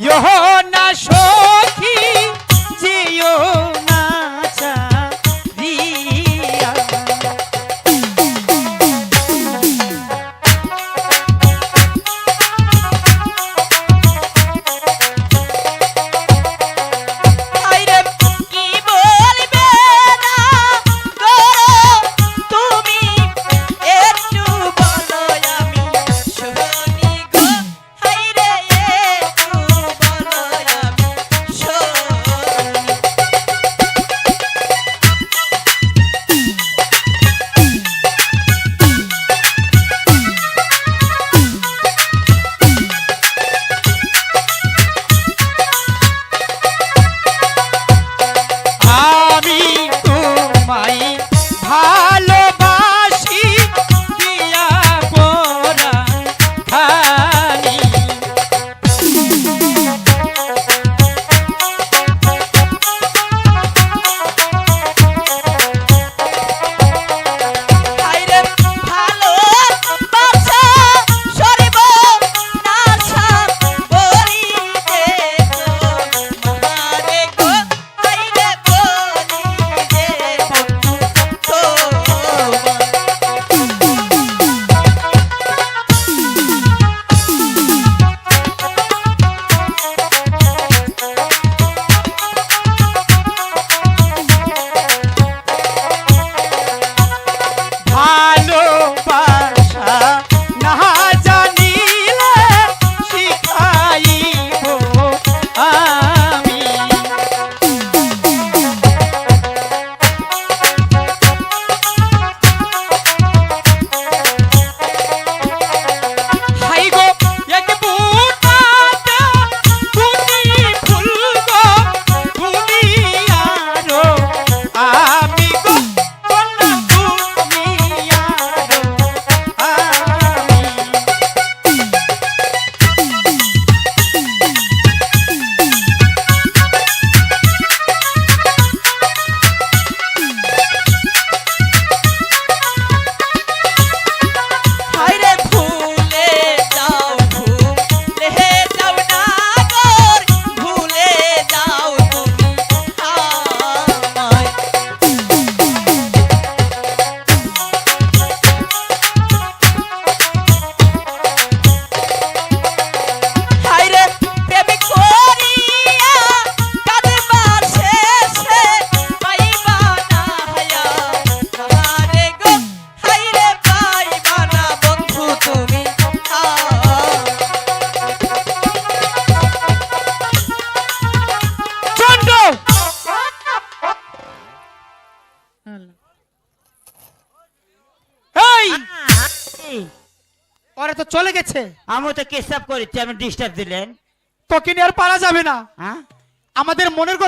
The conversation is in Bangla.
여호 ওরা তো চলে গেছে। আমি তো কেসাব করেছি আমি ডিস্টার্ব দিলেন। তোকে নিয়ে আর পারা যাবে না। হ্যাঁ? আমাদের মনের